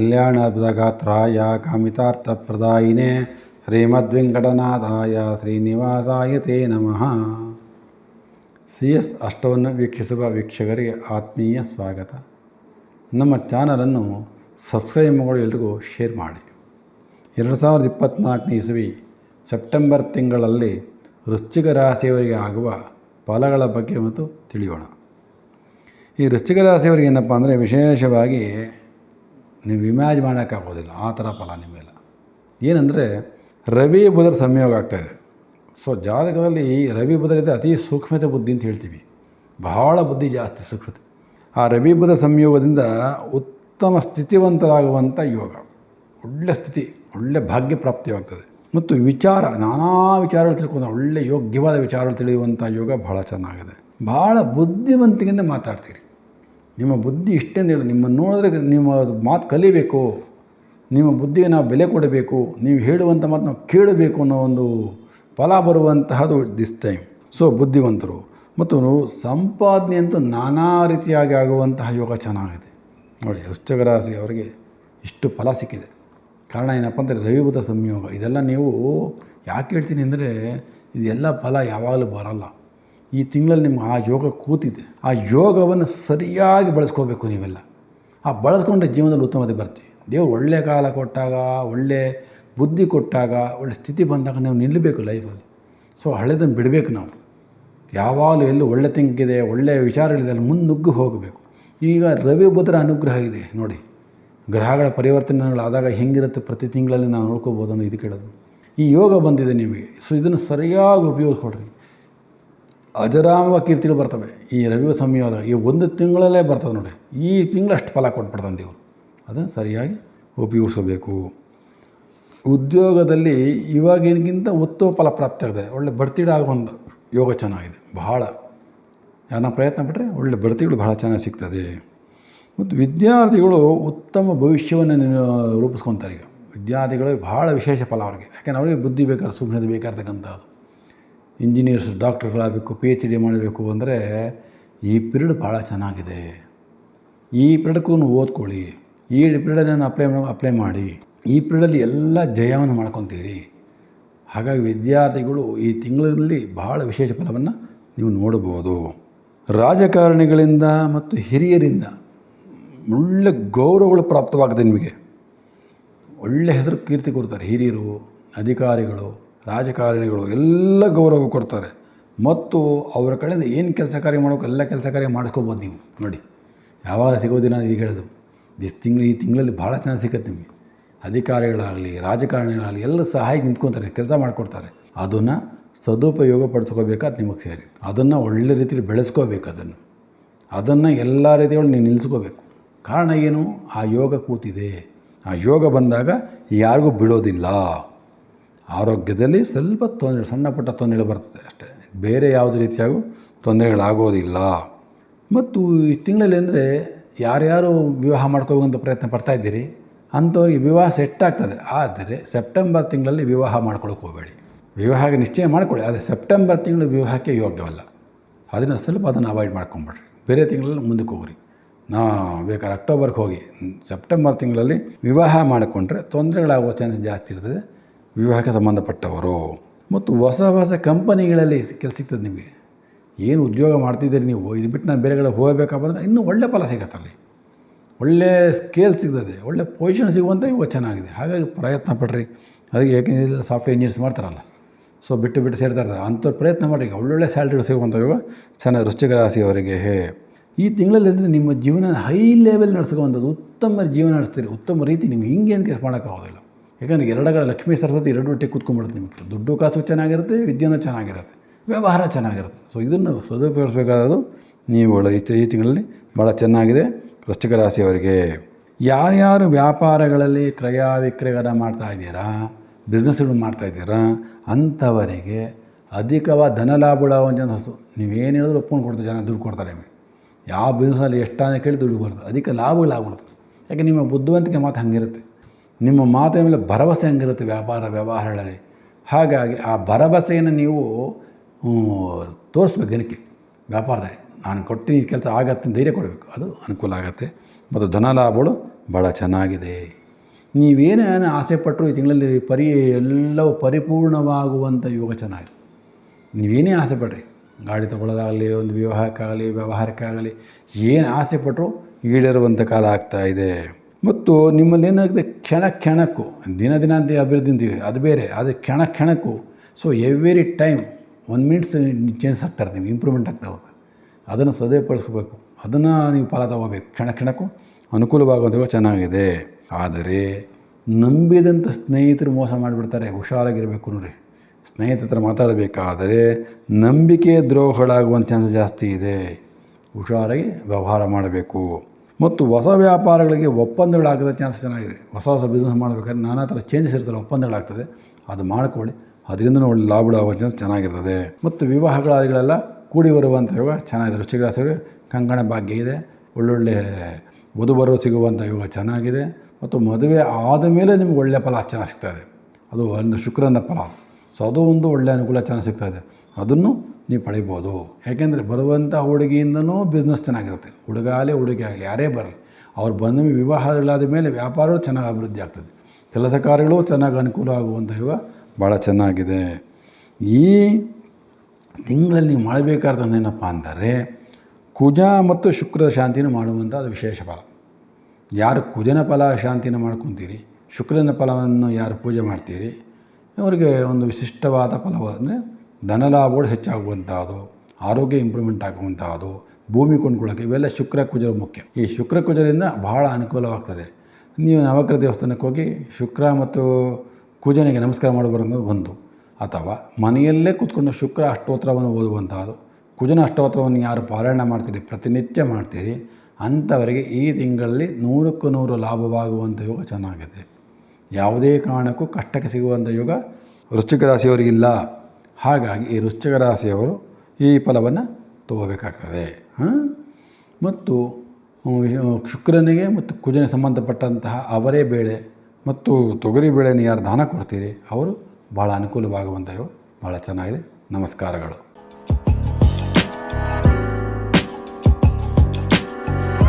ಕಲ್ಯಾಣದಗಾತ್ರಾಯ ಕಾಮಿತಾರ್ಥಪ್ರದಾಯಿನೇ ಶ್ರೀಮದ್ವೆಂಕಟನಾಥಾಯ ಶ್ರೀನಿವಾಸಾಯ ತೇ ನಮಃ. C S ಅಷ್ಟವನ್ನು ವೀಕ್ಷಿಸುವ ವೀಕ್ಷಕರಿಗೆ ಆತ್ಮೀಯ ಸ್ವಾಗತ. ನಮ್ಮ ಚಾನಲನ್ನು ಸಬ್ಸ್ಕ್ರೈಬ್ ಮಾಡಿ ಎಲ್ರಿಗೂ ಶೇರ್ ಮಾಡಿ. ಎರಡು ಸಾವಿರದ ಇಪ್ಪತ್ತ್ನಾಲ್ಕನೇ ಇಸವಿ ಸೆಪ್ಟೆಂಬರ್ ತಿಂಗಳಲ್ಲಿ ವೃಶ್ಚಿಕ ರಾಶಿಯವರಿಗೆ ಆಗುವ ಫಲಗಳ ಬಗ್ಗೆ ಮತ್ತು ತಿಳಿಯೋಣ. ಈ ವೃಶ್ಚಿಕ ರಾಶಿಯವರಿಗೆ ಏನಪ್ಪ ಅಂದರೆ ವಿಶೇಷವಾಗಿ ನೀವು ಇಮ್ಯಾಜ್ ಮಾಡೋಕ್ಕಾಗೋದಿಲ್ಲ ಆ ಥರ ಫಲ ನಿಮ್ಮೆಲ್ಲ ಏನಂದರೆ, ರವಿ ಬುಧರ ಸಂಯೋಗ ಆಗ್ತಾಯಿದೆ ಸೊ ಜಾತಕದಲ್ಲಿ ರವಿ ಬುಧರಿದೆ ಅತಿ ಸೂಕ್ಷ್ಮತೆ ಬುದ್ಧಿ ಅಂತ ಹೇಳ್ತೀವಿ. ಬಹಳ ಬುದ್ಧಿ ಜಾಸ್ತಿ ಸೂಕ್ಷ್ಮತೆ. ಆ ರವಿ ಬುಧ ಸಂಯೋಗದಿಂದ ಉತ್ತಮ ಸ್ಥಿತಿವಂತರಾಗುವಂಥ ಯೋಗ. ಒಳ್ಳೆ ಸ್ಥಿತಿ, ಒಳ್ಳೆ ಭಾಗ್ಯ ಪ್ರಾಪ್ತಿಯಾಗ್ತದೆ. ಮತ್ತು ವಿಚಾರ, ನಾನಾ ವಿಚಾರಗಳು ತಿಳ್ಕೊಂಡು ಒಳ್ಳೆ ಯೋಗ್ಯವಾದ ವಿಚಾರಗಳು ತಿಳಿಯುವಂಥ ಯೋಗ ಬಹಳ ಚೆನ್ನಾಗಿದೆ. ಭಾಳ ಬುದ್ಧಿವಂತಿಕೆಯಿಂದ ಮಾತಾಡ್ತೀರಿ. ನಿಮ್ಮ ಬುದ್ಧಿ ಇಷ್ಟೇನು ಹೇಳಿ ನಿಮ್ಮನ್ನು ನೋಡಿದ್ರೆ ನಿಮ್ಮ ಮಾತು ಕಲಿಬೇಕು. ನಿಮ್ಮ ಬುದ್ಧಿಗೆ ನಾವು ಬೆಲೆ ಕೊಡಬೇಕು. ನೀವು ಹೇಳುವಂಥ ಮಾತು ನಾವು ಕೇಳಬೇಕು ಅನ್ನೋ ಒಂದು ಫಲ ಬರುವಂತಹದು ದಿಸ್ ಟೈಮ್ ಸೊ ಬುದ್ಧಿವಂತರು. ಮತ್ತು ಸಂಪಾದನೆ ಅಂತೂ ನಾನಾ ರೀತಿಯಾಗಿ ಆಗುವಂತಹ ಯೋಗ ಚೆನ್ನಾಗಿದೆ ನೋಡಿ ವೃಶ್ಚಿಕ ರಾಶಿ ಅವರಿಗೆ ಇಷ್ಟು ಫಲ ಸಿಕ್ಕಿದೆ. ಕಾರಣ ಏನಪ್ಪ ಅಂದರೆ ರವಿಭೂತ ಸಂಯೋಗ. ಇದೆಲ್ಲ ನೀವು ಯಾಕೆ ಹೇಳ್ತೀನಿ ಅಂದರೆ, ಇದೆಲ್ಲ ಫಲ ಯಾವಾಗಲೂ ಬರಲ್ಲ. ಈ ತಿಂಗಳಲ್ಲಿ ನಿಮ್ಗೆ ಆ ಯೋಗ ಕೂತಿದೆ. ಆ ಯೋಗವನ್ನು ಸರಿಯಾಗಿ ಬಳಸ್ಕೋಬೇಕು ನೀವೆಲ್ಲ. ಆ ಬಳಸ್ಕೊಂಡ್ರೆ ಜೀವನದಲ್ಲಿ ಉತ್ತಮತೆ ಬರ್ತೀವಿ. ದೇವ್ರು ಒಳ್ಳೆ ಕಾಲ ಕೊಟ್ಟಾಗ, ಒಳ್ಳೆ ಬುದ್ಧಿ ಕೊಟ್ಟಾಗ, ಒಳ್ಳೆ ಸ್ಥಿತಿ ಬಂದಾಗ ನೀವು ನಿಲ್ಲಬೇಕು ಲೈಫಲ್ಲಿ. ಸೊ ಹಳೆದನ್ನು ಬಿಡಬೇಕು ನಾವು. ಯಾವಾಗಲೂ ಎಲ್ಲೂ ಒಳ್ಳೆ ತಿಂಕಿದೆ ಒಳ್ಳೆಯ ವಿಚಾರಗಳಿದೆ, ಅಲ್ಲಿ ಮುನ್ನುಗ್ಗು ಹೋಗಬೇಕು. ಈಗ ರವಿ ಬುಧರ ಅನುಗ್ರಹ ಇದೆ, ನೋಡಿ. ಗ್ರಹಗಳ ಪರಿವರ್ತನೆಗಳಾದಾಗ ಹೆಂಗಿರುತ್ತೆ ಪ್ರತಿ ತಿಂಗಳಲ್ಲಿ ನಾವು ನೋಡ್ಕೋಬೋದು ಅನ್ನೋ ಇದು ಕೇಳೋದು. ಈ ಯೋಗ ಬಂದಿದೆ ನಿಮಗೆ. ಸೊ ಇದನ್ನು ಸರಿಯಾಗಿ ಉಪಯೋಗಿಸ್ಕೊಡ್ರಿ. ಅಜರಾಮ ಕೀರ್ತಿಗಳು ಬರ್ತವೆ. ಈ ರವಿ ಸಮಯದ ಈ ಒಂದು ತಿಂಗಳಲ್ಲೇ ಬರ್ತದೆ ನೋಡಿ. ಈ ತಿಂಗಳು ಅಷ್ಟು ಫಲ ಕೊಟ್ಬಿಡ್ತಾನೆ ದೇವರು. ಅದನ್ನು ಸರಿಯಾಗಿ ಉಪಯೋಗಿಸಬೇಕು ಉದ್ಯೋಗದಲ್ಲಿ ಇವಾಗಿನಗಿಂತ ಉತ್ತಮ ಫಲ ಪ್ರಾಪ್ತಿಯಾಗಿದೆ ಒಳ್ಳೆ ಬಡ್ತಿಡ ಒಂದು ಯೋಗ ಚೆನ್ನಾಗಿದೆ. ಬಹಳ. ಯಾರನ್ನ ಪ್ರಯತ್ನ ಪಟ್ಟರೆ ಒಳ್ಳೆ ಬಡ್ತಿಗಳು ಬಹಳ ಚೆನ್ನಾಗಿ ಸಿಗ್ತದೆ. ಮತ್ತು ವಿದ್ಯಾರ್ಥಿಗಳು ಉತ್ತಮ ಭವಿಷ್ಯವನ್ನು ನೀನು ರೂಪಿಸ್ಕೊತಾರೆ ಈಗ. ವಿದ್ಯಾರ್ಥಿಗಳಿಗೆ ಭಾಳ ವಿಶೇಷ ಫಲ ಅವ್ರಿಗೆ. ಯಾಕೆಂದ್ರೆ ಅವರಿಗೆ ಬುದ್ಧಿ ಬೇಕಾದ್ರೆ ಸುಮ್ಮನೆ ಬೇಕಾರ್ತಕ್ಕಂಥದ್ದು ಇಂಜಿನಿಯರ್ಸ್, ಡಾಕ್ಟರ್ಗಳಾಗಬೇಕು ಪಿ ಎಚ್ ಡಿ ಮಾಡಬೇಕು ಅಂದರೆ ಈ ಪಿರಿಯಡ್ ಭಾಳ ಚೆನ್ನಾಗಿದೆ. ಈ ಪಿರಿಯಡ್ಗೂ ಓದ್ಕೊಳ್ಳಿ. ಈ ಪಿರಿಯಡನ್ನು ಅಪ್ಲೈ ಅಪ್ಲೈ ಮಾಡಿ. ಈ ಪಿರಿಯಡಲ್ಲಿ ಎಲ್ಲ ಜಯವನ್ನು ಮಾಡ್ಕೊತೀರಿ. ಹಾಗಾಗಿ ವಿದ್ಯಾರ್ಥಿಗಳು ಈ ತಿಂಗಳಲ್ಲಿ ಬಹಳ ವಿಶೇಷ ಫಲವನ್ನು ನೀವು ನೋಡಬಹುದು. ರಾಜಕಾರಣಿಗಳಿಂದ ಮತ್ತು ಹಿರಿಯರಿಂದ ಒಳ್ಳೆ ಗೌರವಗಳು ಪ್ರಾಪ್ತವಾಗುತ್ತೆ ನಿಮಗೆ. ಒಳ್ಳೆ ಹೆಸರು ಕೀರ್ತಿ ಕೊಡ್ತಾರೆ ಹಿರಿಯರು, ಅಧಿಕಾರಿಗಳು. ರಾಜಕಾರಣಿಗಳು ಎಲ್ಲ ಗೌರವ ಕೊಡ್ತಾರೆ. ಮತ್ತು ಅವರ ಕಡೆಯಿಂದ ಏನು ಕೆಲಸ ಕಾರ್ಯ ಮಾಡೋಕೆ ಎಲ್ಲ ಕೆಲಸ ಕಾರ್ಯ ಮಾಡಿಸ್ಕೋಬೋದು ನೀವು. ನೋಡಿ, ಯಾವಾಗ ಸಿಗೋದಿನ ಈಗ ಹೇಳೋದು. ದಿಸ್ ತಿಂಗಳು, ಈ ತಿಂಗಳಲ್ಲಿ ಭಾಳ ಚೆನ್ನಾಗಿ ಸಿಗುತ್ತೆ ನಿಮಗೆ. ಅಧಿಕಾರಿಗಳಾಗಲಿ, ರಾಜಕಾರಣಿಗಳಾಗಲಿ ಎಲ್ಲ ಸಹಾಯ ನಿಂತ್ಕೊತಾರೆ, ಕೆಲಸ ಮಾಡಿಕೊಡ್ತಾರೆ. ಅದನ್ನು ಸದುಪಯೋಗ ಪಡಿಸ್ಕೋಬೇಕಾದ ನಿಮಗೆ ಸೇರಿ. ಅದನ್ನು ಒಳ್ಳೆ ರೀತಿಯಲ್ಲಿ ಬೆಳೆಸ್ಕೋಬೇಕು ಅದನ್ನು. ಅದನ್ನು ಎಲ್ಲ ರೀತಿಯೊಳಗೆ ನೀವು ನಿಲ್ಲಿಸ್ಕೋಬೇಕು ಕಾರಣ ಏನು? ಆ ಯೋಗ ಕೂತಿದೆ. ಆ ಯೋಗ ಬಂದಾಗ ಯಾರಿಗೂ ಬಿಡೋದಿಲ್ಲ. ಆರೋಗ್ಯದಲ್ಲಿ ಸ್ವಲ್ಪ ತೊಂದರೆ, ಸಣ್ಣ ಪುಟ್ಟ ತೊಂದರೆಗಳು ಬರ್ತದೆ ಅಷ್ಟೇ. ಬೇರೆ ಯಾವುದೇ ರೀತಿಯಾಗೂ ತೊಂದರೆಗಳಾಗೋದಿಲ್ಲ. ಮತ್ತು ಈ ತಿಂಗಳಲ್ಲಿ ಅಂದರೆ ಯಾರ್ಯಾರು ವಿವಾಹ ಮಾಡ್ಕೋಬೇಕಂತ ಪ್ರಯತ್ನ ಪಡ್ತಾ ಇದ್ದೀರಿ, ಅಂಥವ್ರಿಗೆ ವಿವಾಹ ಸೆಟ್ ಆಗ್ತದೆ. ಆದರೆ ಸೆಪ್ಟೆಂಬರ್ ತಿಂಗಳಲ್ಲಿ ವಿವಾಹ ಮಾಡ್ಕೊಳ್ಳೋಕೆ ಹೋಗಬೇಡಿ. ವಿವಾಹಕ್ಕೆ ನಿಶ್ಚಯ ಮಾಡ್ಕೊಳ್ಳಿ. ಆದರೆ ಸೆಪ್ಟೆಂಬರ್ ತಿಂಗಳು ವಿವಾಹಕ್ಕೆ ಯೋಗ್ಯವಲ್ಲ. ಅದನ್ನು ಸ್ವಲ್ಪ ಅದನ್ನು ಅವಾಯ್ಡ್ ಮಾಡ್ಕೊಂಬಿಡ್ರಿ. ಬೇರೆ ತಿಂಗಳಲ್ಲಿ ಮುಂದಕ್ಕೆ ಹೋಗ್ರಿ. ನಾ ಬೇಕಾದ್ರೆ ಅಕ್ಟೋಬರ್ಗೆ ಹೋಗಿ. ಸೆಪ್ಟೆಂಬರ್ ತಿಂಗಳಲ್ಲಿ ವಿವಾಹ ಮಾಡಿಕೊಂಡ್ರೆ ತೊಂದರೆಗಳಾಗುವ ಚಾನ್ಸ್ ಜಾಸ್ತಿ ಇರ್ತದೆ. ವಿವಾಹಕ್ಕೆ ಸಂಬಂಧಪಟ್ಟವರು ಮತ್ತು ಹೊಸ ಹೊಸ ಕಂಪನಿಗಳಲ್ಲಿ ಕೆಲಸ ಸಿಗ್ತದೆ ನಿಮಗೆ. ಏನು ಉದ್ಯೋಗ ಮಾಡ್ತಿದ್ದೀರಿ ನೀವು? ಇದು ಬಿಟ್ಟು ನಾನು ಬೇರೆ ಕಡೆ ಹೋಗಬೇಕಪ್ಪ ಅಂದರೆ ಇನ್ನೂ ಒಳ್ಳೆ ಫಲ ಸಿಗತ್ತೆ ಅಲ್ಲಿ. ಒಳ್ಳೆ ಸ್ಕೇಲ್ ಸಿಗ್ತದೆ, ಒಳ್ಳೆ ಪೊಸಿಷನ್ ಸಿಗುವಂಥ ಇವು ಚೆನ್ನಾಗಿದೆ. ಹಾಗಾಗಿ ಪ್ರಯತ್ನ ಪಡ್ರಿ. ಅದಕ್ಕೆ ಯಾಕೆಂದರೆ ಸಾಫ್ಟ್ವೇರ್ ಇಂಜಿನಿಯರ್ಸ್ ಮಾಡ್ತಾರಲ್ಲ. ಸೊ ಬಿಟ್ಟು ಬಿಟ್ಟು ಸೇರ್ತಾ ಇರ್ತಾರೆ. ಅಂಥವ್ರು ಪ್ರಯತ್ನ ಮಾಡಿರಿ. ಒಳ್ಳೊಳ್ಳೆ ಸ್ಯಾಲ್ರಿಗಳು ಸಿಗುವಂಥ ಇವಾಗ ಚೆನ್ನಾಗಿ ವೃಶ್ಚಿಕ ಹೇ ಈ ತಿಂಗಳಲ್ಲಿ ನಿಮ್ಮ ಜೀವನ ಹೈ ಲೆವೆಲ್ ನಡೆಸ್ಕೊಂಥದ್ದು ಉತ್ತಮ ಜೀವನ ನಡೆಸ್ತೀರಿ. ಉತ್ತಮ ರೀತಿ ನಿಮ್ಗೆ ಹಿಂಗೆ ಏನು ಕೆಲಸ ಮಾಡೋಕ್ಕಾಗೋದಿಲ್ಲ ಯಾಕಂದರೆ ಎರಡಗಳ ಲಕ್ಷ್ಮೀ ಸರಸ್ವತಿ ಎರಡು ಒಟ್ಟಿಗೆ ಕೂತ್ಕೊಂಡ್ಬಿಡುತ್ತೆ ನಿಮಗೆ ದುಡ್ಡು ಕಾಸು ಚೆನ್ನಾಗಿರುತ್ತೆ, ವಿದ್ಯೆನೂ ಚೆನ್ನಾಗಿರುತ್ತೆ, ವ್ಯವಹಾರ ಚೆನ್ನಾಗಿರುತ್ತೆ. ಸೊ ಇದನ್ನು ಸದುಪಯೋಗಿಸ್ಬೇಕಾದ್ರು ನೀವು ಈ ಈ ತಿಂಗಳಲ್ಲಿ ಭಾಳ ಚೆನ್ನಾಗಿದೆ. ವೃಶ್ಚಿಕ ರಾಶಿಯವರಿಗೆ ಯಾರ್ಯಾರು ವ್ಯಾಪಾರಗಳಲ್ಲಿ ಕ್ರಯ ವಿಕ್ರಯಗಳನ್ನು ಮಾಡ್ತಾ ಇದ್ದೀರಾ ಬಿಸ್ನೆಸ್ಗಳು ಮಾಡ್ತಾ ಇದ್ದೀರಾ, ಅಂಥವರಿಗೆ ಅಧಿಕವಾದ ಧನ ಲಾಭ ಒಂದು ನೀವೇನು ಹೇಳಿದ್ರು ಒಪ್ಕೊಂಡು ಕೊಡ್ತಾರೆ, ಜನ ದುಡ್ಡು ಕೊಡ್ತಾರೆ ನಿಮಗೆ. ಯಾವ ಬಿಸ್ನೆಸ್ಸಲ್ಲಿ ಎಷ್ಟಾನ ಕೇಳಿ ದುಡ್ಡು ಬರ್ತದೆ ಅಧಿಕ ಲಾಭಗಳಾಗ್ಬಿಡ್ತದೆ ಯಾಕೆ ನಿಮ್ಮ ಬುದ್ಧಿವಂತಿಕೆ ಮಾತು ಹಾಗಿರುತ್ತೆ. ನಿಮ್ಮ ಮಾತಿನ ಮೇಲೆ ಭರವಸೆ ಹಂಗಿರುತ್ತೆ ವ್ಯಾಪಾರ ವ್ಯವಹಾರಗಳಲ್ಲಿ? ಹಾಗಾಗಿ ಆ ಭರವಸೆಯನ್ನು ನೀವು ತೋರಿಸ್ಬೇಕು ಜನಕ್ಕೆ ವ್ಯಾಪಾರದಲ್ಲಿ. ನಾನು ಈ ಕೆಲಸ ಆಗತ್ತೆ ಧೈರ್ಯ ಕೊಡಬೇಕು. ಅದು ಅನುಕೂಲ ಆಗುತ್ತೆ. ಮತ್ತು ಧನ ಲಾಭಗಳು ಭಾಳ ಚೆನ್ನಾಗಿದೆ. ನೀವೇನೇನು ಆಸೆ ಪಟ್ಟರು ಈ ತಿಂಗಳಲ್ಲಿ ಪರಿ, ಎಲ್ಲವೂ ಪರಿಪೂರ್ಣವಾಗುವಂಥ ಯೋಗ ಚೆನ್ನಾಗಿದೆ. ನೀವೇನೇ ಆಸೆ ಪಡ್ರಿ ಗಾಡಿ ತೊಗೊಳ್ಳೋದಾಗಲಿ, ಒಂದು ವಿವಾಹಕ್ಕಾಗಲಿ, ವ್ಯವಹಾರಕ್ಕಾಗಲಿ, ಏನು ಆಸೆ ಪಟ್ಟರು ಈಡೇರುವಂಥ ಕಾಲ ಆಗ್ತಾ ಇದೆ. ಮತ್ತು ನಿಮ್ಮಲ್ಲಿ ಏನಾಗುತ್ತೆ ಕ್ಷಣ ಕ್ಷಣಕ್ಕೂ, ದಿನ ದಿನ ಅಂತ ಅಭಿವೃದ್ಧಿ ಅದು ಬೇರೆ, ಆದರೆ ಕ್ಷಣ ಕ್ಷಣಕ್ಕೂ so every time one minutes change ಆಗ್ತಾರೆ, ನಿಮ್ಗೆ ಇಂಪ್ರೂವ್ಮೆಂಟ್ ಆಗ್ತಾ ಹೋಗುತ್ತೆ. ಅದನ್ನು ಸದಯಪಡಿಸ್ಕೋಬೇಕು ಅದನ್ನು ನೀವು ಫಲ ತಗೋಬೇಕು. ಕ್ಷಣ ಕ್ಷಣಕ್ಕೂ ಅನುಕೂಲವಾಗುವಂಥ ಚೆನ್ನಾಗಿದೆ. ಆದರೆ ನಂಬಿದಂಥ ಸ್ನೇಹಿತರು ಮೋಸ ಮಾಡಿಬಿಡ್ತಾರೆ, ಹುಷಾರಾಗಿರಬೇಕು ನೋಡಿ ಸ್ನೇಹಿತರ ಹತ್ರ ಮಾತಾಡಬೇಕಾದರೆ ನಂಬಿಕೆ ದ್ರೋಹಗಳಾಗುವಂಥ ಚಾನ್ಸ್ ಜಾಸ್ತಿ ಇದೆ. ಹುಷಾರಾಗಿ ವ್ಯವಹಾರ ಮಾಡಬೇಕು. ಮತ್ತು ಹೊಸ ವ್ಯಾಪಾರಗಳಿಗೆ ಒಪ್ಪಂದಗಳಾಗದ ಚಾನ್ಸ್ ಚೆನ್ನಾಗಿದೆ. ಹೊಸ ಹೊಸ ಬಿಸ್ನೆಸ್ ಮಾಡಬೇಕಾದ್ರೆ ನಾನಾ ಥರ ಚೇಂಜಸ್ ಇರ್ತಾರೆ ಒಪ್ಪಂದಗಳಾಗ್ತದೆ. ಅದು ಮಾಡ್ಕೊಳ್ಳಿ. ಅದರಿಂದ ಒಳ್ಳೆ ಲಾಭ ಆಗುವ ಚಾನ್ಸ್ ಚೆನ್ನಾಗಿರ್ತದೆ. ಮತ್ತು ವಿವಾಹಗಳಾದಿಗಳೆಲ್ಲ ಕೂಡಿ ಬರುವಂಥ ಯೋಗ ಚೆನ್ನಾಗಿದೆ. ವೃಶ್ಚಿಕರಾಶಿಯವರಿಗೆ ಕಂಕಣ ಭಾಗ್ಯ ಇದೆ. ಒಳ್ಳೊಳ್ಳೆ ವಧುವರು ಸಿಗುವಂಥ ಯೋಗ ಚೆನ್ನಾಗಿದೆ. ಮತ್ತು ಮದುವೆ ಆದ ಮೇಲೆ ನಿಮ್ಗೆ ಒಳ್ಳೆಯ ಫಲ ಚೆನ್ನಾಗಿ ಸಿಗ್ತಾಯಿದೆ ಅದು ಒಂದು ಶುಕ್ರನ ಫಲ. ಸೊ ಅದು ಒಂದು ಒಳ್ಳೆಯ ಅನುಕೂಲ ಚೆನ್ನಾಗಿ ಸಿಗ್ತಾಯಿದೆ ಅದನ್ನು ನೀವು ಪಡಿಬೋದು ಯಾಕೆಂದರೆ ಬರುವಂಥ ಹುಡುಗಿಯಿಂದನೂ ಬಿಸ್ನೆಸ್ ಚೆನ್ನಾಗಿರುತ್ತೆ ಹುಡುಗ ಆಗಲಿ ಹುಡುಗಿ ಆಗಲಿ, ಯಾರೇ ಬರಲಿ, ಅವ್ರು ಬಂದ ವಿವಾಹಗಳಾದ ಮೇಲೆ ವ್ಯಾಪಾರವೂ ಚೆನ್ನಾಗಿ ಅಭಿವೃದ್ಧಿ ಆಗ್ತದೆ. ಕೆಲಸ ಕಾರ್ಯಗಳು ಚೆನ್ನಾಗಿ ಅನುಕೂಲ ಆಗುವಂಥ ಯೋಗ ಭಾಳ ಚೆನ್ನಾಗಿದೆ. ಈ ತಿಂಗಳಲ್ಲಿ ನೀವು ಮಾಡಬೇಕಾದಂಥ ಏನಪ್ಪ ಅಂದರೆ, ಕುಜ ಮತ್ತು ಶುಕ್ರ ಶಾಂತಿನ ಮಾಡುವಂಥ ಅದು ವಿಶೇಷ ಫಲ. ಯಾರು ಕುಜನ ಫಲ ಶಾಂತಿನ ಮಾಡ್ಕೊತೀರಿ, ಶುಕ್ರನ ಫಲವನ್ನು ಯಾರು ಪೂಜೆ ಮಾಡ್ತೀರಿ, ಅವರಿಗೆ ಒಂದು ವಿಶಿಷ್ಟವಾದ ಫಲವ ಧನಲಾಭಗಳು ಹೆಚ್ಚಾಗುವಂತಹದ್ದು ಆರೋಗ್ಯ ಇಂಪ್ರೂವ್ಮೆಂಟ್ ಆಗುವಂತಹದ್ದು ಭೂಮಿ ಕೊಂಡ್ಕೊಳ್ಳೋಕೆ ಇವೆಲ್ಲ ಶುಕ್ರ ಕುಜರು ಮುಖ್ಯ. ಈ ಶುಕ್ರ ಕುಜರಿಂದ ಬಹಳ ಅನುಕೂಲವಾಗ್ತದೆ. ನೀವು ನವಗ್ರಹ ದೇವಸ್ಥಾನಕ್ಕೆ ಹೋಗಿ ಶುಕ್ರ ಮತ್ತು ಕುಜನಿಗೆ ನಮಸ್ಕಾರ ಮಾಡಬಾರದು ಒಂದು ಅಥವಾ ಮನೆಯಲ್ಲೇ ಕೂತ್ಕೊಂಡು ಶುಕ್ರ ಅಷ್ಟೋತ್ತರವನ್ನು ಓದುವಂತಹದ್ದು ಕುಜನ ಅಷ್ಟೋತ್ತರವನ್ನು ಯಾರು ಪಾರಾಯಣ ಮಾಡ್ತೀರಿ, ಪ್ರತಿನಿತ್ಯ ಮಾಡ್ತೀರಿ, ಅಂಥವರಿಗೆ ಈ ತಿಂಗಳಲ್ಲಿ ನೂರಕ್ಕೂ ನೂರು ಲಾಭವಾಗುವಂಥ ಯೋಗ ಚೆನ್ನಾಗಿದೆ. ಯಾವುದೇ ಕಾರಣಕ್ಕೂ ಕಷ್ಟಕ್ಕೆ ಸಿಗುವಂಥ ಯೋಗ ವೃಶ್ಚಿಕ ರಾಶಿಯವರಿಗಿಲ್ಲ. ಹಾಗಾಗಿ ಈ ವೃಶ್ಚಿಕ ರಾಶಿಯವರು ಈ ಫಲವನ್ನು ತಗೋಬೇಕಾಗ್ತದೆ. ಮತ್ತು ಶುಕ್ರನಿಗೆ ಮತ್ತು ಕುಜನಿಗೆ ಸಂಬಂಧಪಟ್ಟಂತಹ ಅವರೇ ಬೇಳೆ ಮತ್ತು ತೊಗರಿ ಬೇಳೆನ ಯಾರು ದಾನ ಕೊಡ್ತೀರಿ? ಅವರು ಭಾಳ ಅನುಕೂಲವಾಗುವಂಥವು ಭಾಳ ಚೆನ್ನಾಗಿದೆ. ನಮಸ್ಕಾರಗಳು.